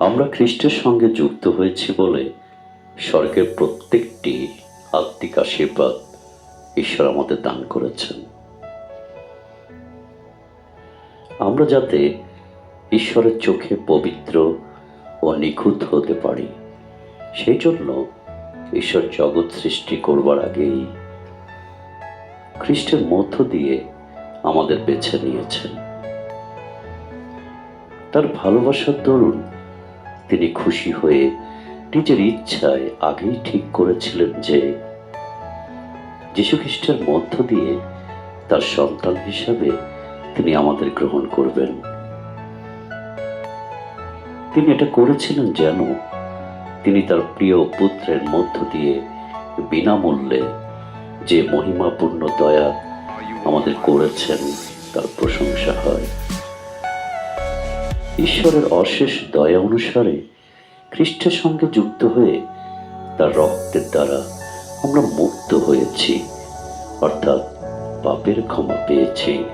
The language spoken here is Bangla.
আমরা খ্রিস্টের সঙ্গে যুক্ত হয়েছি বলে স্বর্গের প্রত্যেকটি আত্মিক আশীর্বাদ ঈশ্বর আমাদের দান করেছেন। আমরা যাতে ঈশ্বরের চোখে পবিত্র ও নিখুঁত হতে পারি, সেই জন্য ঈশ্বর জগৎ সৃষ্টি করবার আগেই খ্রিস্টের মধ্য দিয়ে আমাদের বেছে নিয়েছেন। তার ভালোবাসার দরুন তিনি খুশি হয়ে নিজের ইচ্ছায় আগেই ঠিক করেছিলেন যে যীশুখ্রিস্টের মধ্য দিয়ে তার সন্তান হিসাবে তিনি আমাদের গ্রহণ করবেন। তিনি এটা করেছিলেন যেন তিনি তার প্রিয় পুত্রের মধ্য দিয়ে বিনামূল্যে যে মহিমাপূর্ণ দয়া আমাদের করেছেন, তার প্রশংসা হয়। ঈশ্বরের অশেষ দয়া অনুসারে খ্রিস্টের সঙ্গে যুক্ত হয়ে তার রক্তের দ্বারা আমরা মুক্ত হয়েছি, অর্থাৎ পাপের ক্ষমা পেয়েছি।